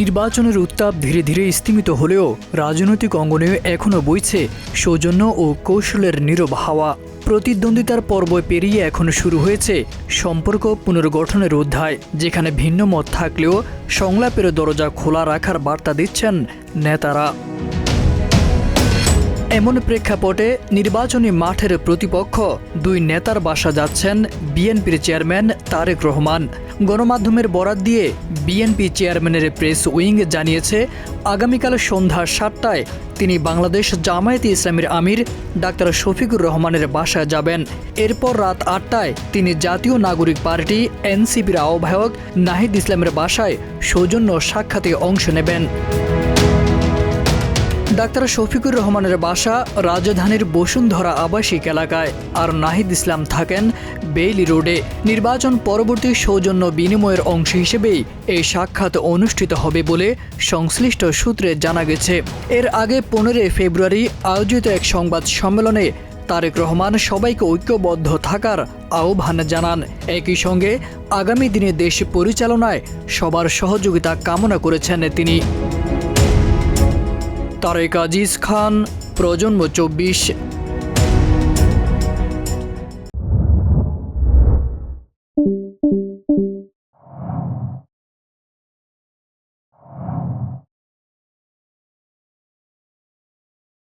নির্বাচনের উত্তাপ ধীরে ধীরে স্তিমিত হলেও রাজনৈতিক অঙ্গনে এখনও বইছে সৌজন্য ও কৌশলের নীরব হাওয়া। প্রতিদ্বন্দ্বিতার পর্ব পেরিয়ে এখন শুরু হয়েছে সম্পর্ক পুনর্গঠনের অধ্যায়, যেখানে ভিন্ন মত থাকলেও সংলাপের দরজা খোলা রাখার বার্তা দিচ্ছেন নেতারা। এমন প্রেক্ষাপটে নির্বাচনী মাঠের প্রতিপক্ষ দুই নেতার বাসা যাচ্ছেন বিএনপির চেয়ারম্যান তারেক রহমান। গণমাধ্যমের বরাত দিয়ে বিএনপি চেয়ারম্যানের প্রেস উইং জানিয়েছে, আগামীকাল সন্ধ্যা সাতটায় তিনি বাংলাদেশ জামায়াতে ইসলামের আমির ডাক্তার শফিকুর রহমানের বাসায় যাবেন। এরপর রাত আটটায় তিনি জাতীয় নাগরিক পার্টি এনসিপির আহ্বায়ক নাহিদ ইসলামের বাসায় সৌজন্য সাক্ষাতে অংশ নেবেন। ডাক্তার শফিকুর রহমানের বাসা রাজধানীর বসুন্ধরা আবাসিক এলাকায়। আর নাহিদ ইসলাম থাকেন বেইলি রোডে। নির্বাচন পরবর্তী সৌজন্য বিনিময়ের অংশ হিসেবেই এই সাক্ষাৎ অনুষ্ঠিত হবে বলে সংশ্লিষ্ট সূত্রে জানা গেছে। এর আগে পনেরোই ফেব্রুয়ারি আয়োজিত এক সংবাদ সম্মেলনে তারেক রহমান সবাইকে ঐক্যবদ্ধ থাকার আহ্বান জানান। একই সঙ্গে আগামী দিনে দেশ পরিচালনায় সবার সহযোগিতা কামনা করেছেন তিনি। তারেক আজিজ খান প্রজন্ম চব্বিশ।